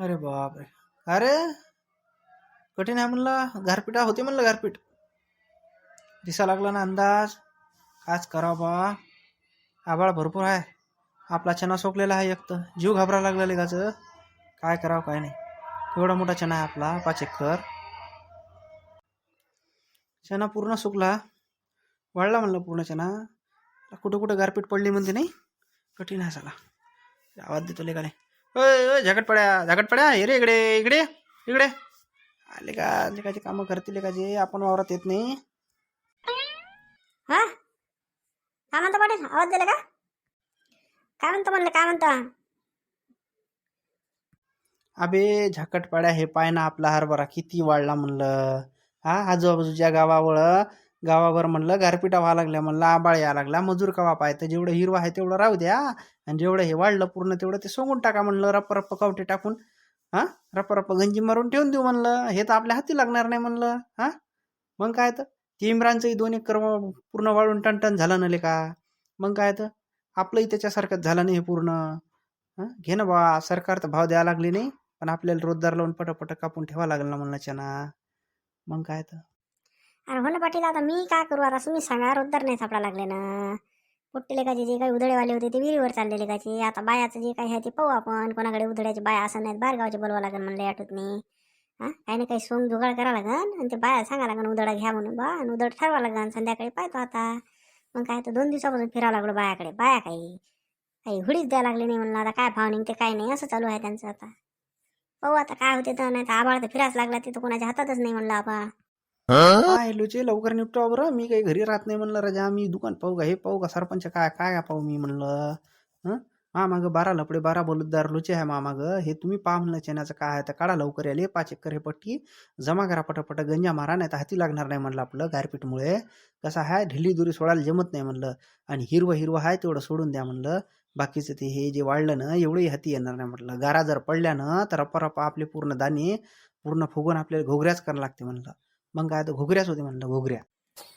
अरे बापरे. अरे कठीण आहे म्हणलं. गारपीटा होते म्हणलं गारपीट. दिसा लागला ना अंदाज. काच करावं बा. आबाळ भरपूर आहे. आपला चना सोकलेला आहे एक तर. जीव घाबरा लागला लेगाचं. काय करावं काय नाही. एवढा मोठा चना आहे आपला. पाच एकर. चना पूर्ण सुकला. वाढला म्हणलं पूर्ण चना कुठं कुठं गारपीट पडली म्हणते नाही? कठीण आहे साला आवाज देतो लेगाले. झगट पड्या झगट पड्या. हे रे इकडे इकडे इकडे. आले का लेकाचे कामं करतील का जे आपण वावरात येत नाही? हा? काय म्हणता पाटील आवाज दिला का? काय म्हणतो म्हणलं काय म्हणता? अबे झाकटपाड्या हे पाय ना आपला हरभरा किती वाढला म्हणलं. हा आजूबाजूच्या गावावर गावावर म्हणलं गारपिटा व्हावं लागल्या म्हणलं आबाळ यावं लागला मजूर कवा पाय जेवढं हिरवं आहे तेवढं राहू द्या. आणि जेवढं हे वाढलं पूर्ण तेवढं ते सोंगून टाका म्हणलं रप्प रप्प कवटे टाकून. हा? रप्प रप्प गंजी मारून ठेवून देऊ म्हणलं. हे तर आपल्या हाती लागणार नाही म्हणलं. हा? मग काय तर? ते इम्रानचंही दोन एकर व- पूर्ण वाळून टनटन झालं नले का? मग काय तर? आपलंही त्याच्यासारखंच झालं नाही हे पूर्ण. हां? घे ना बा सरकार तर भाव द्यायला लागले नाही. पण आपल्याला रोजदार लावून पटापट कापून ठेवा लागला म्हणलं चना मग काय तर? अरे हो ना पाटील आता मी काय करू? आता तुम्ही सांगा रोजदार नाही सापडा लागले ना. पोट्टे लेखाचे जे काही उधळेवाले होते ते विहिरीवर चाललेले लेखाचे आता बायाचं जे काही आहे ते पाहू आपण. कोणाकडे उधळ्याचे बाया असं नाहीत बाहेरगावचे बोलवा लागेल म्हणलं आठवत नाही हां? काही ना काही सोंग जुगाड करा लागन. आणि ते बाया सांगा लागन उधळा घ्या म्हणून. बा आणि उधळ ठरवा लागन. संध्याकाळी पाहतो आता. मग काय तर दोन दिवसापासून फिरावं लागलो बायाकडे. बाया काही काही हुडीच द्यायला लागली नाही म्हणलं. आता काय भाव निघते काय नाही. असं चालू आहे त्यांचं आता. पाहू आता काय होते तर. नाही तर आबाळ तर फिरायच लागला ते तर कोणाच्या हातातच नाही म्हणलं आबा काय लोचे लवकर निपटावं बरं मी काही घरी राहत नाही म्हणलं राजा. मी दुकान पाहू का? हे पाहू का? सरपंच काय काय पाहू मी म्हणलं. हं? मा बारा लपडे बारा बलुतदार लोचे आहे मामाग. हे तुम्ही पहा म्हणलं चेनाचं काय आहे तर काढा लवकर याले. पाच एकर हे पट्टी. जमा करा पटापट. गंजा मारा नाही तर हाती लागणार नाही म्हणलं आपलं गारपीटमुळे. कसं आहे ढिली दुरी सोडायला जमत नाही म्हणलं. आणि हिरवं हिरवं आहे तेवढं सोडून द्या म्हणलं. बाकीचं ते हे जे वाढलं ना एवढंही हाती येणार नाही म्हटलं. गारा जर पडल्या ना तर रप्पा रप्पा आपले पूर्ण दाणे पूर्ण फुगून आपल्याला घोगऱ्याच करायला लागते म्हणलं. मग काय तर घुगऱ्याच होते म्हणलं घुगऱ्या.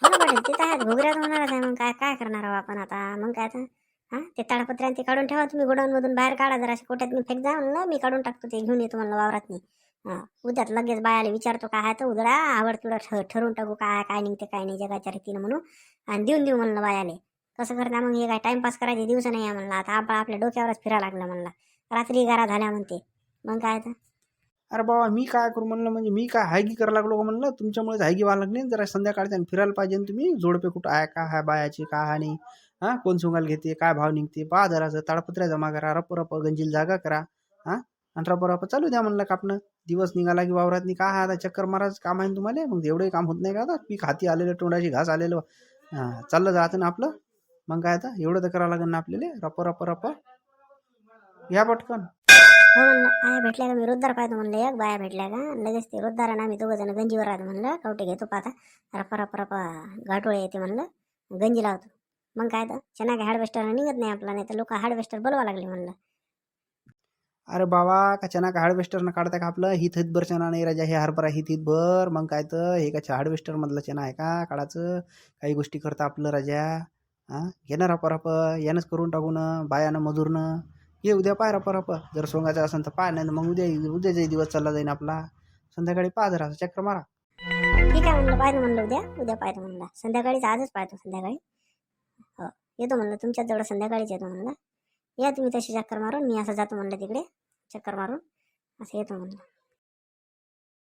हो ते तर आहेत घोगऱ्यात होणारच आहे मग काय काय करणार आहो आपण आता? मग काय तर हा ते ताडपत्र्या ते काढून ठेवा तुम्ही गोडाऊनमधून बाहेर काढा जरा कोट्यात मी फेक जा म्हणलं मी काढून टाकतो ते घेऊन येतो म्हणलं वावरात नाही उद्यात लगेच बायाला विचारतो काय आहे तर उदळा आवड तुला ठरवून टाकू काय आहे, काय निघते काय नाही जगाच्या रीतीनं म्हणून. आणि देऊन देऊ म्हणलं बायाले. कसं करता मग हे काय टाइमपास करायचे दिवस नाही आहे म्हणलं. आता आपण आपल्या डोक्यावरच फिरायला लागलं म्हणलं. रात्री गारा झाल्या म्हणते. मग काय तर अरे बाबा मी काय करू म्हणलं? म्हणजे मी काय हायगी करायला लागलो का म्हणलं? तुमच्यामुळेच हायगी व्हायला लागली जरा संध्याकाळच्या फिरायला पाहिजे ना तुम्ही जोडपे कुठं आहे का आहे बायाची काय आहे नाही हां कोण सोंगाल घेते काय भाव निघते? पहा जराचं ताडपत्र्या जमा करा रप रप गंजील जागा करा हां आणि रप रप चालू द्या म्हणलं कापणं. दिवस निघाला की वावरात नाही काय आता चक्कर मारायचं काम आहे ना तुम्हाला? मग एवढंही काम होत नाही का आता? पीक हाती आलेलं तोंडाची घास आलेलं. हां चाललं जातं ना आपलं? मग काय आता? एवढं तर करावं लागेल ना आपल्याला? रप रप रप घ्या पटकन. हो म्हणलं बाया भेटल्या का मी रोजदार पाहतो म्हणलं एक बाया भेटल्या का? लगेच ते रोजदार आणि आम्ही दोघं जण गंजीवर राहतो म्हणलं. कवटे घेतो पाहता. रपा रपा रपा गाठोळे येते म्हणलं. गंजी लावतो. मग काय तर चना काय हार्वेस्टर निघत नाही आपला नाही तर लोक हार्डवेस्टर बोलवा लागले म्हणलं. अरे बाबा का चना का हार्वेस्टरनं काढता का आपलं? हित हितभर चना नाही राजा हे हरभरा हित हितभर मग काय तर हे का हार्डवेस्टरमधलं चना आहे का? काढायचं. काही गोष्टी करता आपलं राजा. हां घेणार ना रप यानंच करून टाकू ना बायानं मजूरनं. ये उद्या पाय रप जर सोंगायचं असेल तर पाय नाही तर मग उद्या उद्याचाही दिवस चालला जाईन आपला. संध्याकाळी पाहा जरा चक्कर मारा. ठीक आहे म्हणलं पाहिजे म्हणलं उद्या. उद्या पाहिजे म्हणलं. संध्याकाळीच आजच पाहतो संध्याकाळी. हो येतो म्हणलं तुमच्याच जवळ संध्याकाळीच येतो म्हणलं. या तुम्ही तशी चक्कर मारून मी असं जातो म्हणलं तिकडे चक्कर मारून. असं येतो म्हणलं.